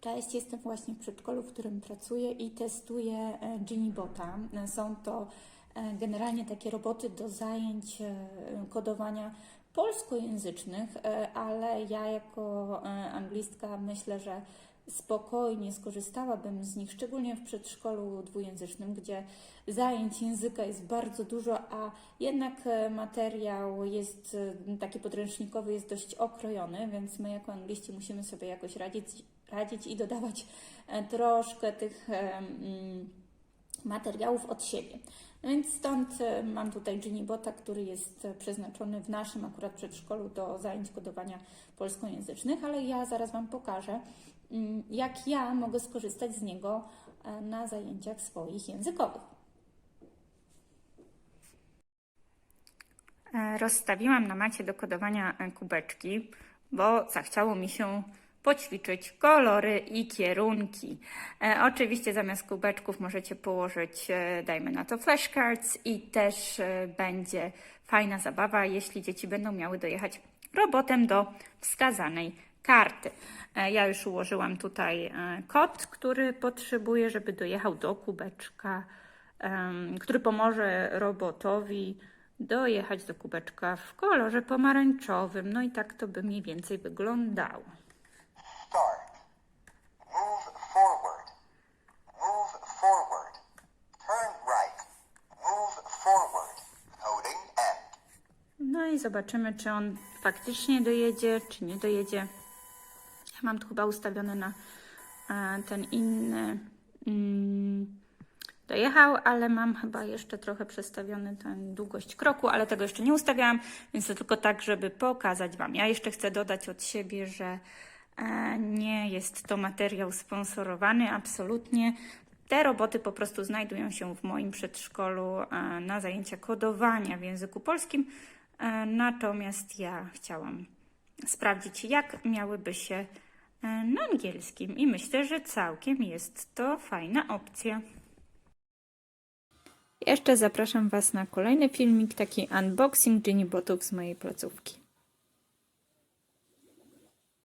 Cześć, jestem właśnie w przedszkolu, w którym pracuję i testuję e, Genibota. E, Są to e, generalnie takie roboty do zajęć kodowania polskojęzycznych, e, ale ja jako e, anglistka myślę, że spokojnie skorzystałabym z nich, szczególnie w przedszkolu dwujęzycznym, gdzie zajęć języka jest bardzo dużo, a jednak e, materiał jest taki podręcznikowy, jest dość okrojony, więc my jako angliści musimy sobie jakoś radzić, radzić i dodawać troszkę tych mm, materiałów od siebie. No więc stąd e, mam tutaj Genibota, który jest e, przeznaczony w naszym akurat przedszkolu do zajęć kodowania polskojęzycznych, ale ja zaraz Wam pokażę, mm, jak ja mogę skorzystać z niego e, na zajęciach swoich językowych. Rozstawiłam na macie do kodowania kubeczki, bo zachciało mi się poćwiczyć kolory i kierunki. E, oczywiście zamiast kubeczków możecie położyć, e, dajmy na to, flashcards i też e, będzie fajna zabawa, jeśli dzieci będą miały dojechać robotem do wskazanej karty. Ja już ułożyłam tutaj kod, który potrzebuję, żeby dojechał do kubeczka, który pomoże robotowi dojechać do kubeczka w kolorze pomarańczowym. No i tak to by mniej więcej wyglądało. Start. Move forward. Move forward. Turn right. Move forward. Coding end. No i zobaczymy, czy on faktycznie dojedzie, czy nie dojedzie. Ja mam tu chyba ustawiony na e, ten inny. Mm, dojechał, ale mam chyba jeszcze trochę przestawiony ten długość kroku, ale tego jeszcze nie ustawiałam, więc to tylko tak, żeby pokazać Wam. Ja jeszcze chcę dodać od siebie, że nie jest to materiał sponsorowany, absolutnie. Te roboty po prostu znajdują się w moim przedszkolu na zajęcia kodowania w języku polskim, natomiast ja chciałam sprawdzić, jak miałyby się e, na angielskim i myślę, że całkiem jest to fajna opcja. Jeszcze zapraszam Was na kolejny filmik, taki unboxing Genibotów z mojej placówki.